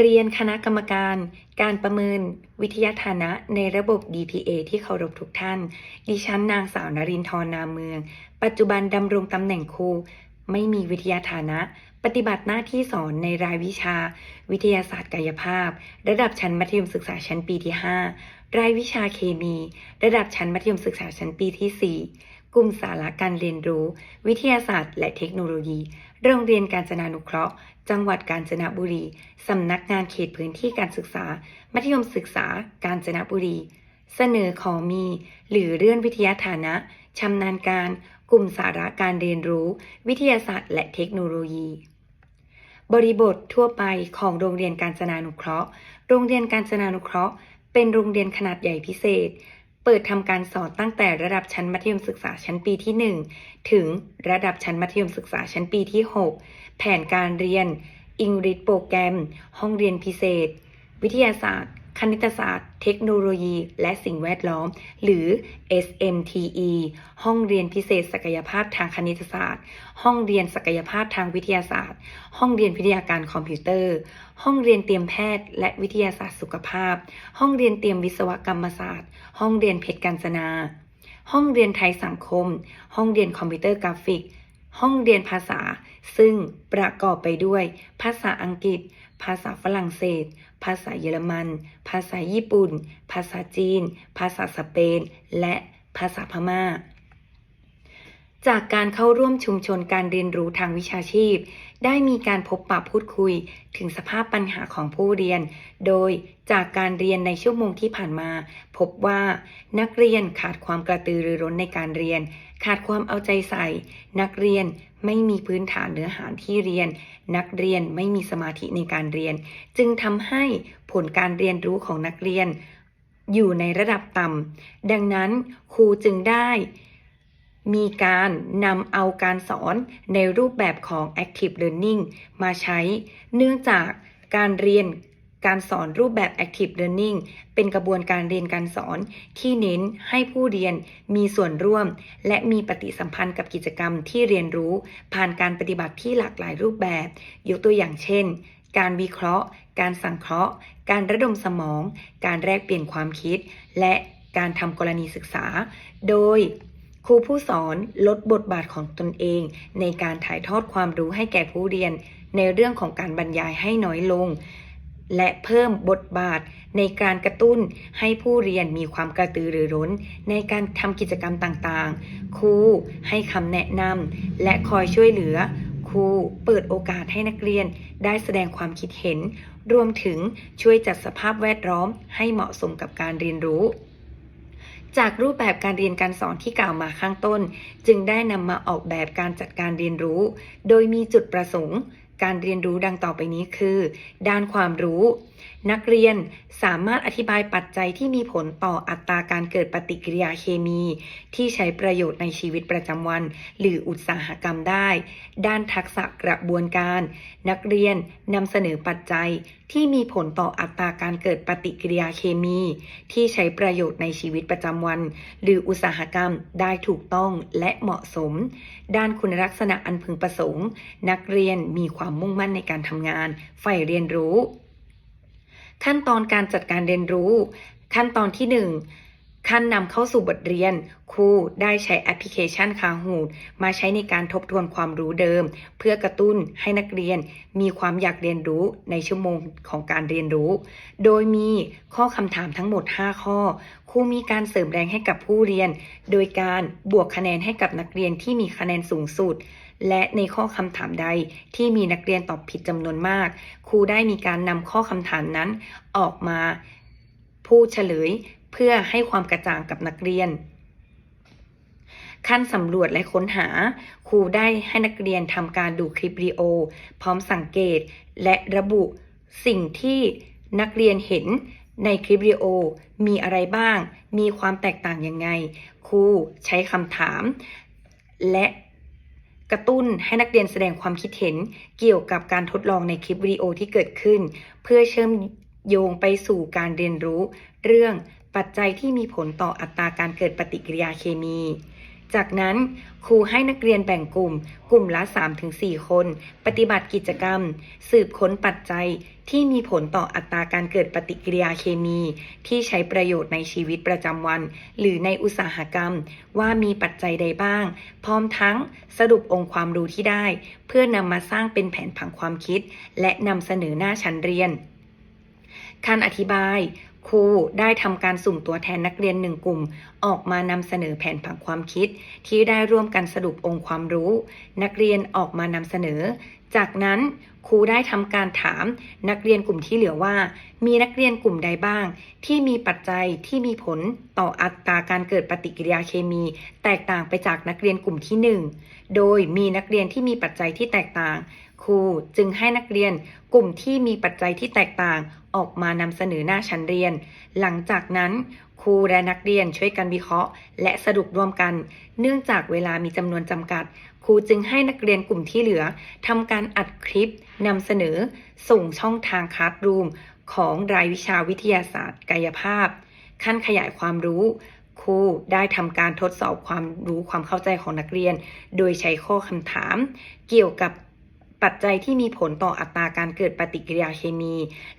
เรียนคณะกรรมการ การประเมิน วิทยาฐานะในระบบ DPA ที่เคารพทุกท่าน ดิฉันนางสาวนรินทร์นามเมือง ปัจจุบันดำรงตำแหน่งครู ไม่มีวิทยาฐานะ ปฏิบัติหน้าที่สอนในรายวิชา วิทยาศาสตร์กายภาพ ระดับชั้นมัธยมศึกษาชั้นปีที่ 5 รายวิชาเคมี ระดับชั้นมัธยมศึกษาชั้นปีที่ 4 กลุ่มสาระการเรียนรู้ วิทยาศาสตร์ และเทคโนโลยี โรงเรียนการจนานุเคราะห์ จังหวัดกาญจนบุรี สำนักงานเขตพื้นที่การศึกษา มัธยมศึกษา กาญจนบุรี เสนอขอมี หรือเลื่อนวิทยาฐานะชำนาญการ กลุ่มสาระการเรียนรู้ วิทยาศาสตร์ และเทคโนโลยี บริบททั่วไปของโรงเรียนการจนานุเคราะห์ โรงเรียนการจนานุเคราะห์ เป็นโรงเรียนขนาดใหญ่พิเศษ เปิดทำการสอนตั้งแต่ระดับชั้นมัธยมศึกษาชั้นปีที่ 1 ถึงระดับชั้นมัธยมศึกษาชั้นปีที่ 6 แผนการเรียนอิงริดโปรแกรม ห้องเรียนพิเศษ วิทยาศาสตร์ คณิตศาสตร์ เทคโนโลยี และสิ่งแวดล้อม หรือ SMTE ห้องเรียนพิเศษศักยภาพทางคณิตศาสตร์ ห้องเรียนศักยภาพทางวิทยาศาสตร์ ห้องเรียนวิทยาการคอมพิวเตอร์ ห้องเรียนเตรียมแพทย์ และวิทยาศาสตร์สุขภาพ ห้องเรียนเตรียมวิศวกรรมศาสตร์ ห้องเรียนเพชรการจนา ห้องเรียนไทยสังคม ห้องเรียนคอมพิวเตอร์กราฟิก ห้องเรียนภาษา ซึ่งประกอบไปด้วย ภาษาอังกฤษ ภาษาฝรั่งเศส ภาษาเยอรมัน ภาษาญี่ปุ่น ภาษาจีน ภาษาสเปน และภาษาพม่า จากการเข้าร่วมชุมชนการเรียนรู้ทางวิชาชีพ ได้มีการพบปะพูดคุย ถึงสภาพปัญหาของผู้เรียน โดยจากการเรียนในชั่วโมงที่ผ่านมา พบว่านักเรียนขาดความกระตือรือร้นในการเรียน ขาดความเอาใจใส่ นักเรียนไม่มีพื้นฐานเนื้อหาที่เรียน นักเรียนไม่มีสมาธิในการเรียน จึงทำให้ผลการเรียนรู้ของนักเรียน อยู่ในระดับต่ำดังนั้นครูจึงได้ มีการนำเอาการสอนในรูปแบบของ active learning มาใช้ เนื่องจากการเรียนการสอนรูปแบบ active learning เป็นกระบวนการเรียนการสอนที่เน้นให้ผู้เรียนมีส่วนร่วม และมีปฏิสัมพันธ์กับกิจกรรมที่เรียนรู้ ผ่านการปฏิบัติที่หลากหลายรูปแบบ ยกตัวอย่างเช่น การวิเคราะห์ การสังเคราะห์ การระดมสมอง การแลกเปลี่ยนความคิด และการทำกรณีศึกษา โดย ครูผู้สอนลดบทบาทของตนเอง ในการถ่ายทอดความรู้ให้แก่ผู้เรียน ในเรื่องของการบรรยายให้น้อยลง และเพิ่มบทบาทในการกระตุ้นให้ผู้เรียนมีความกระตือรือร้น ในการทำกิจกรรมต่างๆ ครูให้คำแนะนำและคอยช่วยเหลือ ครูเปิดโอกาสให้นักเรียนได้แสดงความคิดเห็น รวมถึงช่วยจัดสภาพแวดล้อมให้เหมาะสมกับการเรียนรู้ จากรูปแบบการเรียนการสอนที่กล่าวมาข้างต้น จึงได้นำมาออกแบบการจัดการเรียนรู้ โดยมีจุดประสงค์ การเรียนรู้ดังต่อไปนี้คือ ด้านความรู้นักเรียนสามารถอธิบายปัจจัยที่มีผลต่ออัตราการเกิดปฏิกิริยาเคมี ที่ใช้ประโยชน์ในชีวิตประจำวัน หรืออุตสาหกรรมได้ ด้านทักษะกระบวนการ นักเรียนนำเสนอปัจจัยที่มีผลต่ออัตราการเกิดปฏิกิริยาเคมี ที่ใช้ประโยชน์ในชีวิตประจำวัน หรืออุตสาหกรรมได้ถูกต้องและเหมาะสม ด้านคุณลักษณะอันพึงประสงค์ นักเรียนมีความมุ่งมั่นในการทำงานใฝ่เรียนรู้ ขั้นตอนการจัดการเรียนรู้ ขั้นตอนที่ 1 ขั้นนำเข้าสู่บทเรียน ครูได้ใช้แอปพลิเคชันคาฮูดมาใช้ในการทบทวนความรู้เดิม เพื่อกระตุ้นให้นักเรียนมีความอยากเรียนรู้ในชั่วโมงของการเรียนรู้ โดยมีข้อคำถามทั้งหมด 5 ข้อ ครูมีการเสริมแรงให้กับผู้เรียน โดยการบวกคะแนนให้กับนักเรียนที่มีคะแนนสูงสุด และในข้อคำถามใดที่มีนักเรียนตอบผิดจำนวนมาก ครูได้มีการนำข้อคำถามนั้นออกมาพูดเฉลยเพื่อให้ความกระจ่างกับนักเรียน ขั้นสำรวจและค้นหา ครูได้ให้นักเรียนทำการดูคลิปวิดีโอ พร้อมสังเกตและระบุสิ่งที่นักเรียนเห็นในคลิปวิดีโอมีอะไรบ้าง มีความแตกต่างยังไง ครูใช้คำถาม และ กระตุ้นให้นักเรียนแสดงความคิดเห็นเกี่ยวกับการทดลองในคลิปวิดีโอที่เกิดขึ้น เพื่อเชื่อมโยงไปสู่การเรียนรู้ เรื่องปัจจัยที่มีผลต่ออัตราการเกิดปฏิกิริยาเคมี จากนั้นครูให้นักเรียนแบ่งกลุ่ม กลุ่มละ 3-4 คน ปฏิบัติกิจกรรม สืบค้นปัจจัยที่มีผลต่ออัตราการเกิดปฏิกิริยาเคมี ที่ใช้ประโยชน์ในชีวิตประจำวัน หรือในอุตสาหกรรม ว่ามีปัจจัยใดบ้าง พร้อมทั้งสรุปองค์ความรู้ที่ได้ เพื่อนำมาสร้างเป็นแผนผังความคิด และนำเสนอหน้าชั้นเรียนการอธิบาย ครูได้ทำการสุ่มตัวแทนนักเรียนหนึ่งกลุ่ม ออกมานำเสนอแผนผังความคิด ที่ได้ร่วมกันสรุปองค์ความรู้ นักเรียนออกมานำเสนอ จากนั้นครูได้ทำการถาม นักเรียนกลุ่มที่เหลือว่า มีนักเรียนกลุ่มใดบ้าง ที่มีปัจจัยที่มีผลต่ออัตราการเกิดปฏิกิริยาเคมี แตกต่างไปจากนักเรียนกลุ่มที่หนึ่งโดยมีนักเรียนที่มีปัจจัยที่แตกต่าง ครูจึงให้นักเรียนกลุ่มที่มีปัจจัยที่แตกต่างออกมานำเสนอหน้าชั้นเรียน หลังจากนั้นครูและนักเรียนช่วยกันวิเคราะห์ และสรุปรวมกัน เนื่องจากเวลามีจำนวนจำกัด ครูจึงให้นักเรียนกลุ่มที่เหลือทำการอัดคลิปนำเสนอ ส่งช่องทางคลาสรูมของรายวิชาวิทยาศาสตร์ กายภาพ ขั้นขยายความรู้ ครูได้ทำการทดสอบความรู้ความเข้าใจของนักเรียน โดยใช้ข้อคำถาม เกี่ยวกับ ปัจจัยที่มีผลต่ออัตราการเกิดปฏิกิริยาเคมี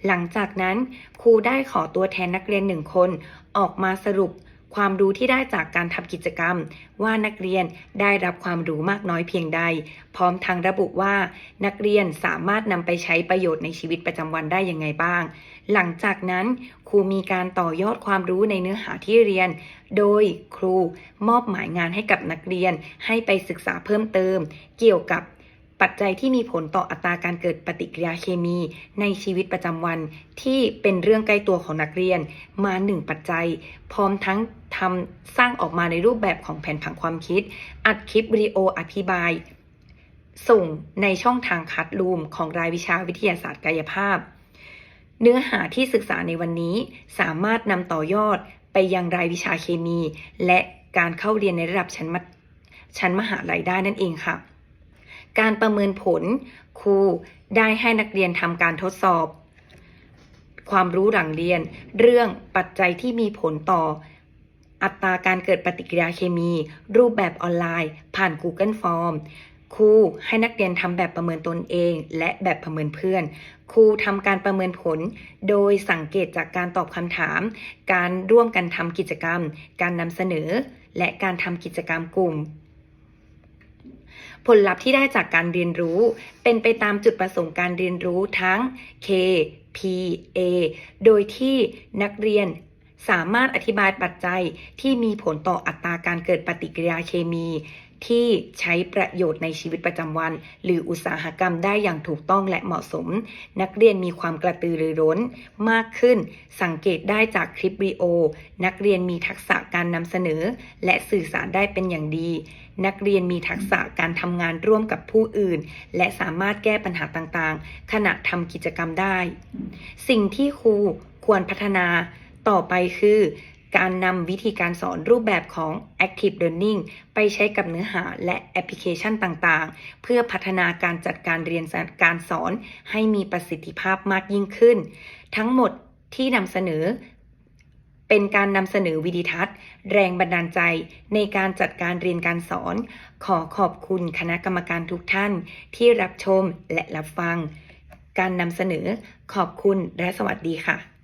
หลังจากนั้นครูได้ขอตัวแทนนักเรียนหนึ่งคน ออกมาสรุปความรู้ที่ได้จากการทำกิจกรรม ว่านักเรียนได้รับความรู้มากน้อยเพียงใด พร้อมทั้งระบุว่า นักเรียนสามารถนำไปใช้ประโยชน์ในชีวิตประจำวันได้ยังไงบ้าง หลังจากนั้นครูมีการต่อยอดความรู้ในเนื้อหาที่เรียน โดยครูมอบหมายงานให้กับนักเรียนให้ไปศึกษาเพิ่มเติม เกี่ยวกับ ปัจจัยที่มีผลต่ออัตราการเกิดปฏิกิริยาเคมีในชีวิตประจำวันที่เป็นเรื่องใกล้ตัวของนักเรียนมาหนึ่งปัจจัย พร้อมทั้งทำสร้างออกมาในรูปแบบของแผนผังความคิด อัดคลิปวิดีโออธิบาย ส่งในช่องทางคัดรูมของรายวิชาวิทยาศาสตร์กายภาพ เนื้อหาที่ศึกษาในวันนี้สามารถนำต่อยอดไปยังรายวิชาเคมี และการเข้าเรียนในระดับชั้นมัชั้นมหาลัยได้นั่นเองค่ะ การประเมินผล ครูได้ให้นักเรียนทำการทดสอบ ความรู้หลังเรียน เรื่องปัจจัยที่มีผลต่อ อัตราการเกิดปฏิกิริยาเคมี รูปแบบออนไลน์ ผ่าน Google Form ครูให้นักเรียนทำแบบประเมินตนเอง และแบบประเมินเพื่อน ครูทำการประเมินผล โดยสังเกตจากการตอบคำถาม การร่วมกันทำกิจกรรม การนำเสนอ และการทำกิจกรรมกลุ่ม ผลลัพธ์ที่ได้จากการเรียนรู้ เป็นไปตามจุดประสงค์การเรียนรู้ทั้ง K P A โดยที่นักเรียนสามารถอธิบายปัจจัยที่มีผลต่ออัตราการเกิดปฏิกิริยาเคมี ที่ใช้ประโยชน์ในชีวิตประจำวัน หรืออุตสาหกรรมได้อย่างถูกต้องและเหมาะสม นักเรียนมีความกระตือรือร้นมากขึ้น สังเกตได้จากคลิปวิดีโอ นักเรียนมีทักษะการนำเสนอ และสื่อสารได้เป็นอย่างดี นักเรียนมีทักษะการทำงานร่วมกับผู้อื่น และสามารถแก้ปัญหาต่างๆ ขณะทำกิจกรรมได้ สิ่งที่ครูควรพัฒนาต่อไปคือ การนำวิธีการสอนรูปแบบของ active learning ไปใช้กับเนื้อหาและแอปพลิเคชันต่างๆ เพื่อพัฒนาการจัดการเรียนการสอนให้มีประสิทธิภาพมากยิ่งขึ้น ทั้งหมดที่นำเสนอ เป็นการนำเสนอวิดีทัศน์ แรงบันดาลใจในการจัดการเรียนการสอน ขอขอบคุณคณะกรรมการทุกท่านที่รับชมและรับฟัง การนำเสนอขอบคุณและสวัสดีค่ะ